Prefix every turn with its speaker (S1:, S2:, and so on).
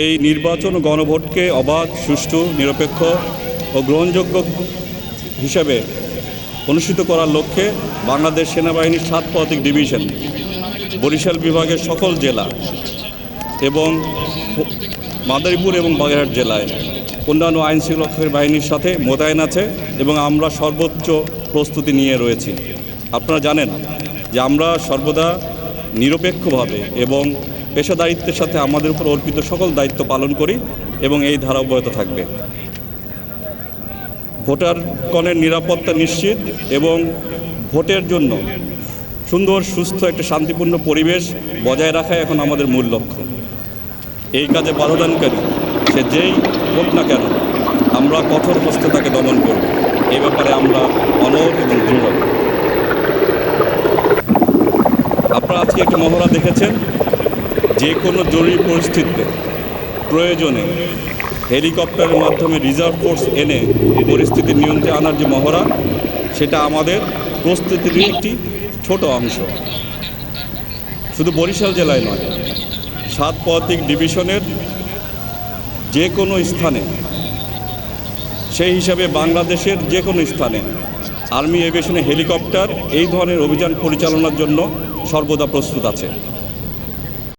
S1: এই নির্বাচন গণভোটকে অবাধ, সুষ্ঠু, নিরপেক্ষ ও গ্রহণযোগ্য হিসেবে অনুষ্ঠিত করার লক্ষ্যে বাংলাদেশ সেনাবাহিনীর সাত পদাতিক ডিভিশন, বরিশাল বিভাগের সকল জেলা এবং মাদারীপুর এবং বাগেরহাট জেলায় অন্যান্য আইন শৃঙ্খলা বাহিনীর সাথে মোতায়েন আছে এবং আমরা সর্বোচ্চ প্রস্তুতি নিয়ে রয়েছি। আপনারা জানেন যে আমরা সর্বদা নিরপেক্ষভাবে এবং পেশাদারিত্বের সাথে আমাদের উপর অর্পিত সকল দায়িত্ব পালন করি এবং এই ধারা অব্যাহত থাকবে। ভোটারগণের নিরাপত্তা নিশ্চিত এবং ভোটের জন্য সুন্দর, সুস্থ একটা শান্তিপূর্ণ পরিবেশ বজায় রাখাই এখন আমাদের মূল লক্ষ্য। এই কাজে বাধাদানকারী সে যেই হোক না কেন, আমরা কঠোর হস্তে তাকে দমন করব। এই ব্যাপারে আমরা অনড় এবং দৃঢ় আপনারা আজকে একটি মহড়া দেখেছেন। যে কোনো জরুরি পরিস্থিতিতে, প্রয়োজনে হেলিকপ্টারের মাধ্যমে রিজার্ভ ফোর্স এনে পরিস্থিতি নিয়ন্ত্রণে আনার যে মহড়া, সেটা আমাদের প্রস্তুতির একটি ছোট অংশ। শুধু বরিশাল জেলায় নয়, সাত পদাতিক ডিভিশনের যে কোনো স্থানে, সেই হিসাবে বাংলাদেশের যে কোনো স্থানে আর্মি এভিয়েশনে হেলিকপ্টার এই ধরনের অভিযান পরিচালনার জন্য সর্বদা প্রস্তুত আছে।